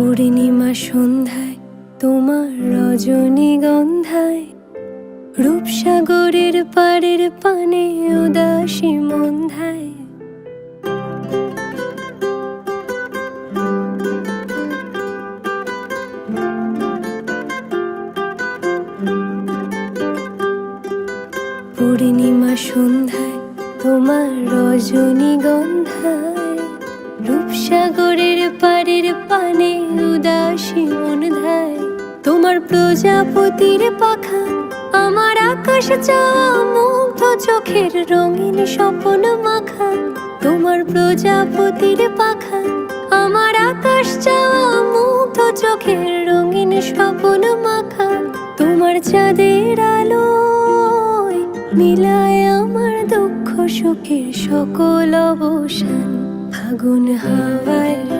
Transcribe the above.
পূর্ণিমা সন্ধ্যায়, তোমার রজনীগন্ধায় রূপসাগরের পাড়ের পানে উদাসী মন্ধায়। পূর্ণিমা সন্ধ্যায়, তোমার রজনীগন্ধায় রূপসাগরের পাড়ের পানে উদাসী মন ধায়। তোমার প্রজাপতির পাখা, আমার আকাশ চাওয়া মুগ্ধ চোখের রঙিন স্বপ্ন মাখা। তোমার প্রজাপতির পাখা, আমার আকাশ চাওয়া মুগ্ধ চোখের রঙিন স্বপ্ন মাখা। তোমার চাঁদের আলো মিলায় আমার দুঃখ সুখের সকল অবসান। ফাগুন হাওয়ায়